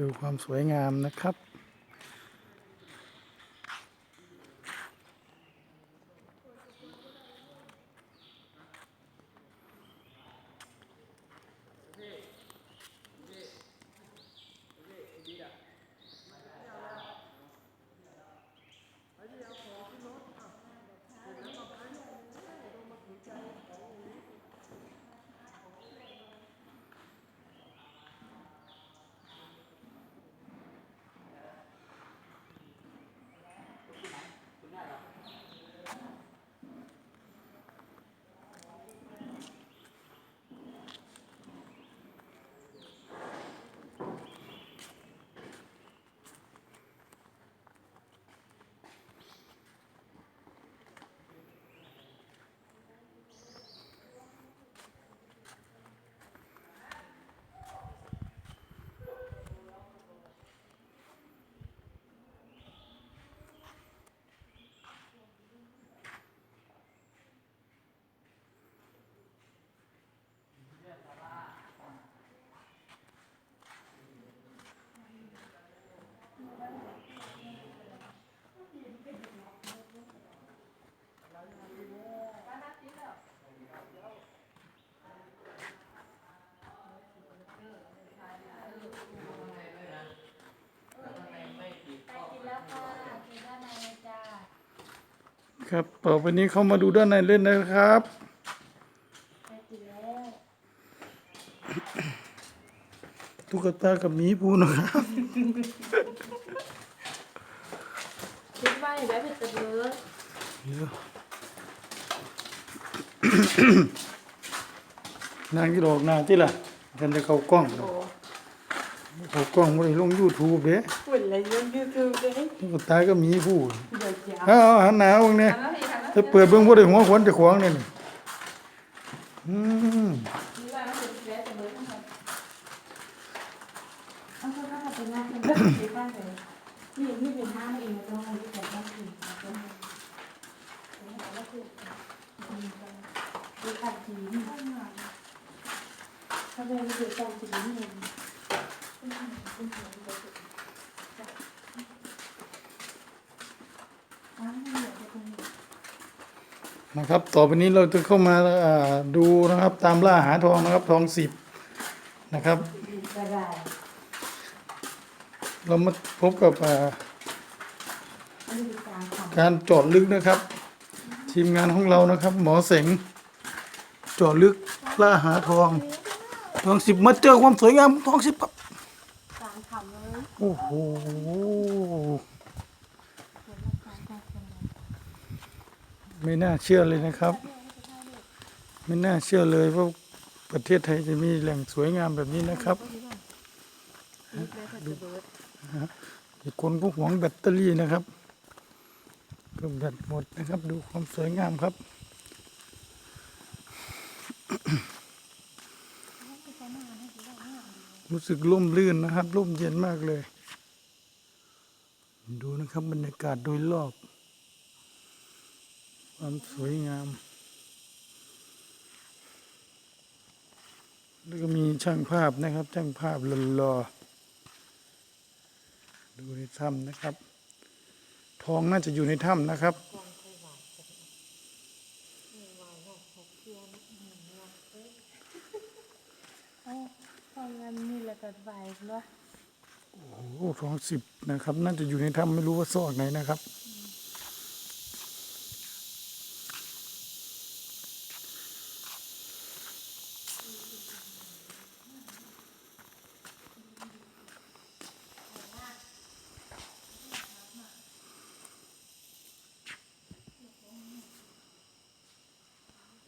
ดูความสวยงามนะครับ ครับต่อไปนี้เข้ามาดูด้านในเล่นนะครับ ตุ๊กตากับหมีภูนะครับคิดว่าอย่างไรเป็นตะเบิดนางที่ดอกนาที่ล่ะกันจะเข้ากล้องโอ้เข้ากล้องไม่ได้ลงยูทูบเด้ฝุ่นอะไรเยอะยูทูบเลยตุ๊กตาก็หมีภูเดี๋ยวจ้าเอาเอาหันหนาวงเนี่ย ถ้าเปิดเบิ่งบ่ได้หัวขวัญเจะขวางเนี่ยนี่อืมนี่ว่ามันเป็นแฟตะเบิดทั้งหมดเอาเข้าเป็นงเป็นแบบนี้บ้างเลยนี่นี่เป็นห้างเองตรงนี้แต่ต้องนี้เอง นะครับ ต่อไปนี้เราจะเข้ามาอ่าดูนะครับ ตามล่าหาทองนะครับ ทองสิบนะครับก็ได้เรามาพบกับอ่าอันนี้เป็นการทำการเจาะลึกนะครับ ทีมงานของเรานะครับ หมอเสงเจาะลึกล่าหาทอง ทองสิบมาเจอความสวยงามของทองสิบครับการทำเลยโอ้โห ไม่น่าเชื่อเลยนะครับ ไม่น่าเชื่อเลยว่าประเทศไทยจะมีแหล่งสวยงามแบบนี้นะครับอีกคนก็หวงแบตเตอรี่นะครับก็แบตหมดนะครับ ดูความสวยงามครับรู้สึกร่มรื่นนะครับร่มเย็นมากเลย ดูนะครับบรรยากาศโดยรอบ ความสวยงาม แล้วก็มีช่างภาพนะครับ ช่างภาพหล่อๆดูในถ้ำนะครับ ทองน่าจะอยู่ในถ้ำนะครับทำงานนี่แหละก็ไหวเนาะโอ้โหทองสิบนะครับ น่าจะอยู่ในถ้ำไม่รู้ว่าซอกไหนนะครับ